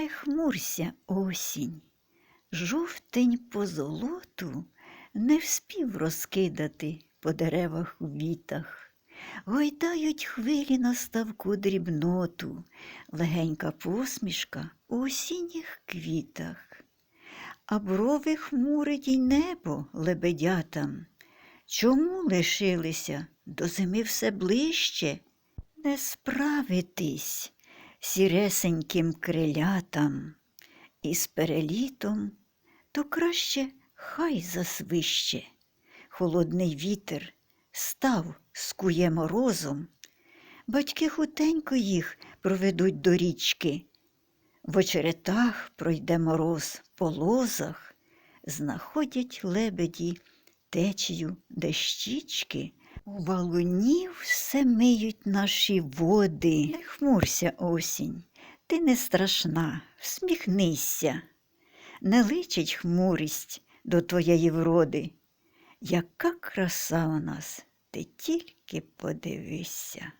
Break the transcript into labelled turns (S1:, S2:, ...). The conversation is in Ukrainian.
S1: Не хмурся, осінь, жовтень по золоту не вспів розкидати по деревах у вітах. Гойдають хвилі на ставку дрібноту, легенька посмішка у осінніх квітах. А брови хмурить й небо лебедятам. Чому лишилися до зими все ближче? Не справитись сіресеньким крилятам, і з перелітом то краще хай засвище. Холодний вітер став, скує морозом. Батьки хутенько їх проведуть до річки. В очеретах пройде мороз по лозах, знаходять лебеді течію дещічки. У валуні все миють наші води. Не хмурся, осінь, ти не страшна, всміхнися. Не личить хмурість до твоєї вроди. Яка краса у нас, ти тільки подивися.